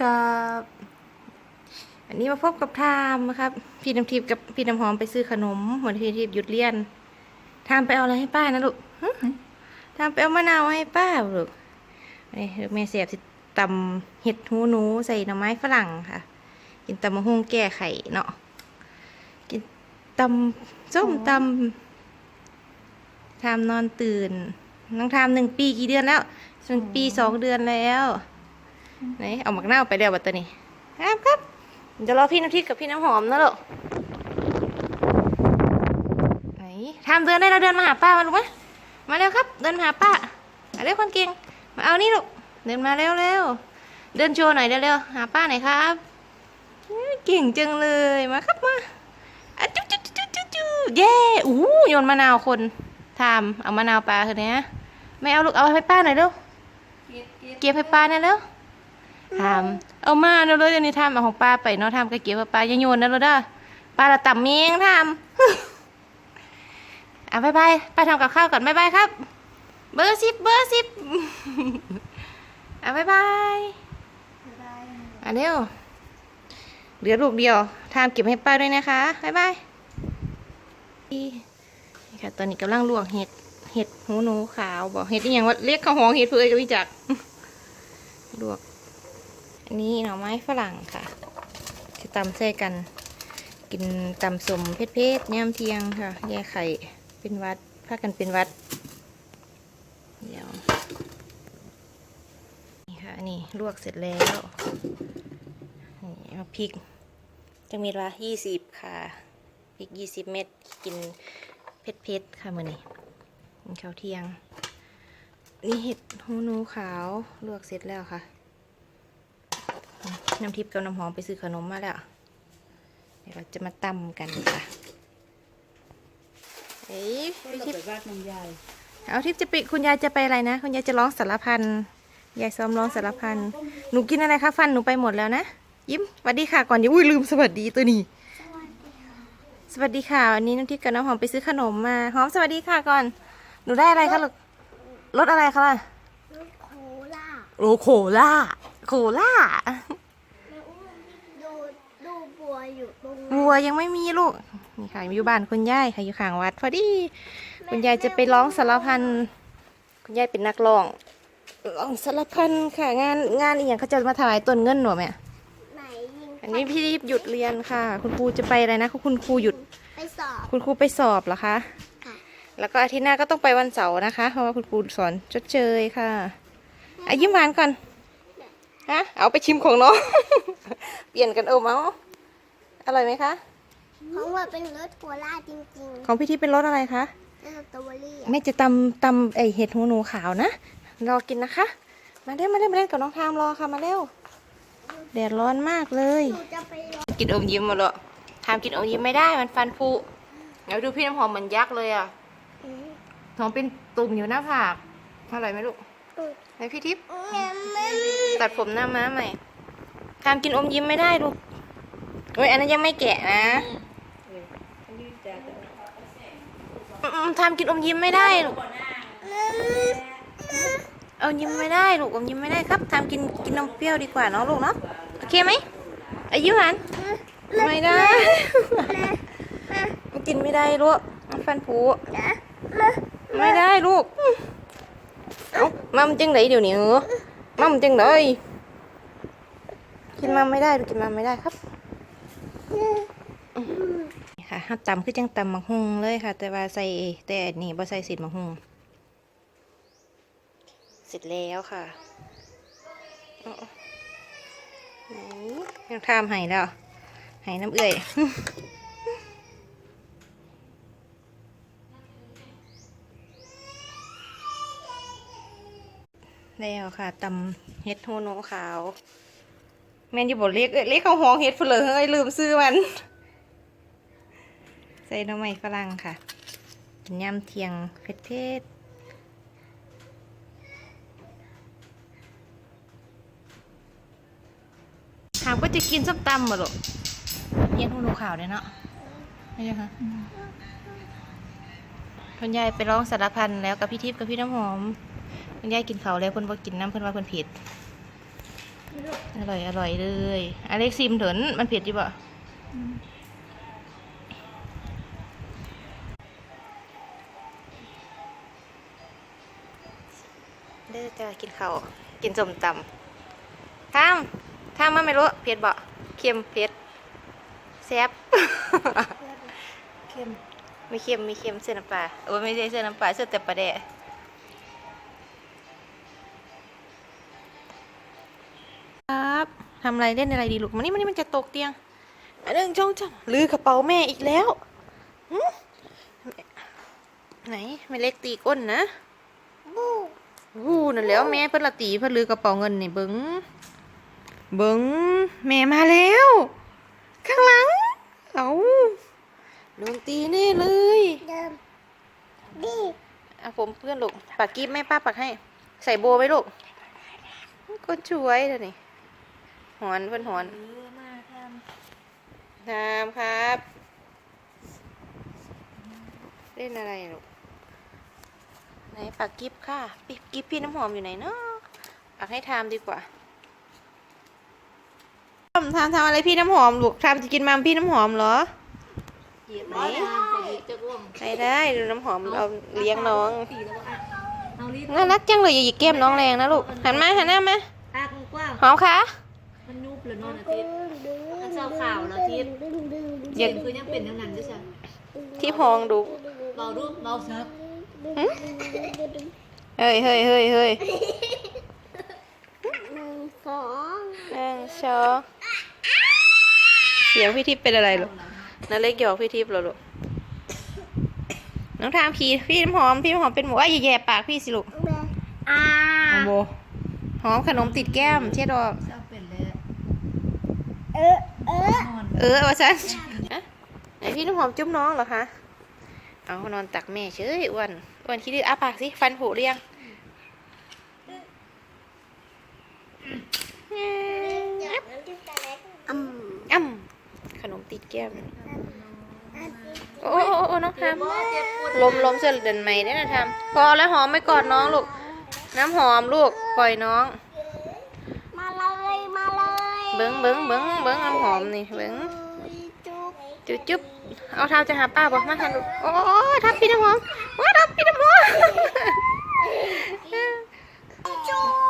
ดีครับอันนี้มาพบกับทามนะครับพี่น้ำทิพย์กับพี่น้ำหอมไปซื้อขนมวันที่ทิพย์หยุดเรียนทามไปเอาอะไรให้ป้านะลูกฮะทามไปเอามะนาวให้ป้าลูกนี่แม่เสียบสิตำเห็ดหูหนูใส่หน่อไม้ฝรั่งค่ะ กินตำมะฮุ่งแก้ไข่เนาะกินตำส้มตำทามนอนตื่นน้องทามหนึ่งปีกี่เดือนแล้วหนึ่งปีสองเดือนแล้ว ไหนเอาหมักเน่าวไปเดียวบัตตัวนี้ครับครับเดี๋ยวรอพี่น้ำทิพย์กับพี่น้ำหอมนะลูกไหนทำเดินได้แล้วเดินมาหาป้ามาลูกไหมมาเร็วครับ เดินมาหาป้ามาเร็วคนเก่งมาเอานี่ลูกเดินมาเร็วเร็วเดินโชว์หน่อยเร็วๆหาป้าหน่อยครับเก่งจังเลยมาครับมาจุ๊จุ๊จุ๊จุ๊จุ๊เย้อู้โยนมะนาวคนทำเอามะนาวปลาเถอะนะไม่เอาลูกเอาให้ป้าหน่อยเร็วเก็บให้ป้าหน่อยเร็ว ทำเอามาเนาะเลยอันนี้ทำเอาของป้าไปเนาะทำกระเกียวป้าย่าโยนนะเราเด้อป้าละต่ำเมียงทำอะบายบายป้าทำกับข้าวก่อนบายบายครับ เบอร์สิบเบอร์สิบอะบายบายอะเร็วเหลือลูกเดียวทำเก็บให้ป้าด้วยนะคะบายบายนี่ค่ะ ตอนนี้กำลังลวกเห็ด เห็ดหูหนูขาวบอกเห็ดนี่ยังว่าเรียกข้าวหองเห็ดเพื่อกับวิจักลวก นี้หน่อไม้ฝรั่งค่ะจะตำใส่กัน กินตำสมเพชรเพชรย่ำเทียงค่ะแยกไข่เป็นวัดพากันเป็นวัดเดี๋ยวนี่ค่ะนนี้ลวกเสร็จแล้วนี่มาพริกจะมีละยี่สิบค่ะพริกยี่สิบเม็ดกินเพชรเพชรค่ะมือนี้กินข้าวเที่ยง นี่เห็ดหูหนูขาวลวกเสร็จแล้วค่ะ น้ำทิพย์กับน้ำหอมไปซื้อขนมมาแล้ว เดี๋ยวเราจะมาตำกันค่ะเอ้ยก็พี่เราทิพไปย์วาดน้องยายเอาทิพย์จะไปคุณยายจะไปอะไรนะ คุณยายจะร้องสารพันยายซ้อมร้องสารพันหนูกินอะไรคะฟันหนูไปหมดแล้วนะ ยิ้มสวัสดีค่ะก่อนอย่าอุ้ยลืมสวัสดีตัวนี้สวัสดีค่ะวันนี้น้ำทิพย์กับน้ำหอมไปซื้อขนมมาหอมสวัสดีค่ะก่อน หนูได้อะไรคะลูกรสอะไรคะล่ะโคล่าโอโคล่าโคล่าแม่อุ้มดูดูบัว อยู่ตรงนั้นวัวยังไม่มีลูก นี่ค่ะอยู่บ้านคุณยายค่ะอยู่ข้างวัด พอดี คุณยายจะไปร้องสารพัน คุณยายเป็นนักร้องร้องสารพันค่ะ งานงานอีกอย่างเขาจะมาถวายต้นเงินหนูไหมไหนยิงอันนี้พี่รีบหยุดเรียนค่ะ คุณครูจะไปอะไรนะคุณครูหยุด ไปสอบ คุณครูไปสอบเหรอคะค่ะ แล้วก็อาทิตย์หน้าก็ต้องไปวันเสาร์นะคะ เพราะว่าคุณครูสอนชดเชยค่ะอะยิ้มหวานก่อนฮะเอาไปชิมของน้อง เปลี่ยนกันเออเมาอ ร่อยไหมคะเพราะว่าเป็นรถโคล่าจริงของพี่ที่เป็นรสอะไรคะๆเป็นสตรอเบอรี่อะแม่จะตำตำไอเห็ดหูหนูขาวนะ รอกินนะคะ มาเร็วมาเร็วมาเล่นกับน้องทามรอค่ะมาเร็วแดดร้อนมากเลย หนูจะไปรอกินอมยิ้มมาเลยทามกินอมยิ้มไม่ได้มันฟันผุเดี๋ยวดูพี่น้ำหอมเหมือนยักษ์เลยอะอืมหอมเป็นตุ่มอยู่หน้าผากอร่อยไหมลูกอืมไหนพี่ทิพย์แม่แม่ตัดผมหน้าม้าใหม่ทามกินอมยิ้มไม่ได้ลูก โอ้ยอันนั้นยังไม่แกะนะอันนี้จะอืมทามกินอมยิ้มไม่ได้ลูกเอายิ้มไม่ได้ลูกอมยิ้มไม่ได้ครับทำกินกินนมเปรี้ยวดีกว่าเนาะลูกเนาะโอเคไหมอายุหันไม่ได้กินไม่ได้ลูกฟันผุไม่ได้ลูกเอามัมจังไหนเดี๋ยวนี้เหรอมัมจังไหนกินมัมไม่ได้ลูกกินมัมไม่ได้ครับ ค่ะห้าตำคือจังตำมักฮุงเลยค่ะ แต่ว่าใส่แต่อันนี่บ่ใส่สีมักฮุงเสร็จแล้วค่ะไหนยังทำไห้แล้วไห้น้ำเอื่อยแล้วค่ะตำเห็ดโฮโนขาว แมนอยู่บทเรียกเรียกเขาห้องเห็ดเฟลอเฮ้ยลืมซื้อมัน ใส่น้ำใหม่ฝรั่งค่ะเป็นยำเทียงเผ็ดเผ็ดถามก็จะกินส้มตำเหรอเย็นหูหนูข่าวเนี่ยเนาะไม่ใช่คะคุณยายไปร้องสารพันแล้วกับพี่ทิพย์กับพี่น้ำหอมคุณยายกินเขาวแล้วเพิ่นบ่กินน้ำเพิ่นว่าเพิ่นผิด อร่อย อร่อยเลย อเล็กซิมเถินมันเผ็ดจีบ่เด้อจ้ากินข้าวกินส้มตำทามทามมาไม่รู้เผ็ดบ่เค็มเผ็ดแซ่บเค็มไม่เค็มไม่เค็มเส้นน้ำปลาโอ้ยไม่ใช่เส้นน้ำปลาเส้นแต่ปลาแดะ ครับทำอะไรเล่นอะไรดีลูกมานี่มานี่มันจะตกเตียงอันหนึ่งจ้องจ้องลือกระเป๋าแม่อีกแล้วหึไหนไม่เล็กตีก้นนะบูวู้นั่นแหล้วแม่เพิ่นละตีเพิ่นลือกระเป๋าเงินนี่เบิ้งเบิ้งแม่มาแล้ว ข้างหลัง เอาโดนตีแน่เลยเดิมดีอะผมเพื่อนลูกปากกิ๊บแม่ป้าปักให้ ใส่โบไว้ลูกก็ช่วยเดี๋ยวนี้ หอนเพื่อนหอนเออมาททามครับ เล่นอะไรลูกไหนปากกิ๊บค่ะปิ๊บกิ๊บพี่น้ำหอมอยู่ไหนเนาะปักให้ทามดีกว่าทำทำทำอะไรพี่น้ำหอมลูกทามจะกินมัมพี่น้ำหอมเหรอำเหยียบไหนจะร่วงไม่ได้ดูน้ำหอมเราเลี้ยงน้องตีแล้วก็อะเอาลิ้นน่ารักจังเลยอย่าหยิกแก้มน้องแรงนะลูกหันมาหันหน้ามาอะกว้างหอมค่ะมันยุ บเลยนอนอาทิตย์มันเศร้าข่าวเหรอทิศอเยายกงคือยังเป็นยังนั้นด้วยใช่ที่พองดูเบาดูเบาซิร์ฟเฮ้ยเฮ้ยเฮ้ยเฮ้ยหนึ่งสองหนึ่งสองเสียงพี่ทิพย์เป็นอะไรลูกนาเล็กหยอกพี่ทิพย์เหรอลูกน้องทามพี่พี่น้ำหอมพี่น้ำหอมเป็นหมูอย่าแย่ปากพี่สิลูกอ่าหอมขนมติดแก้มเช็ดออก เออเออ เออว่าฉันอะไหนพี่น้ำหอมจุ๊บน้องเหรอคะ เอานอนตักแม่เฉยอ้วนอ้วนคิดดื้ออ้าปากสิ ฟันผุหรือยังจับน้ำจิ้มอืมอ้ำขนมติดแก้ม โอ้โอ้โอ้น้องทำลมลมเสื้อเดินไหมได้นะทำพอแล้วหอมไม่กอดน้องลูก น้ำหอมลูก ปล่อยน้อง มาเลยมาเลย เบิ้งเบิ้งเบิ้งเบิ้งน้ำหอมนี่เบิ้งจุ๊บจุ๊บเอาเท้าจะหาป้าบอกมาทันลูโอ้ทับพี่น้ำหอมว้าทับพี่น้ำหอม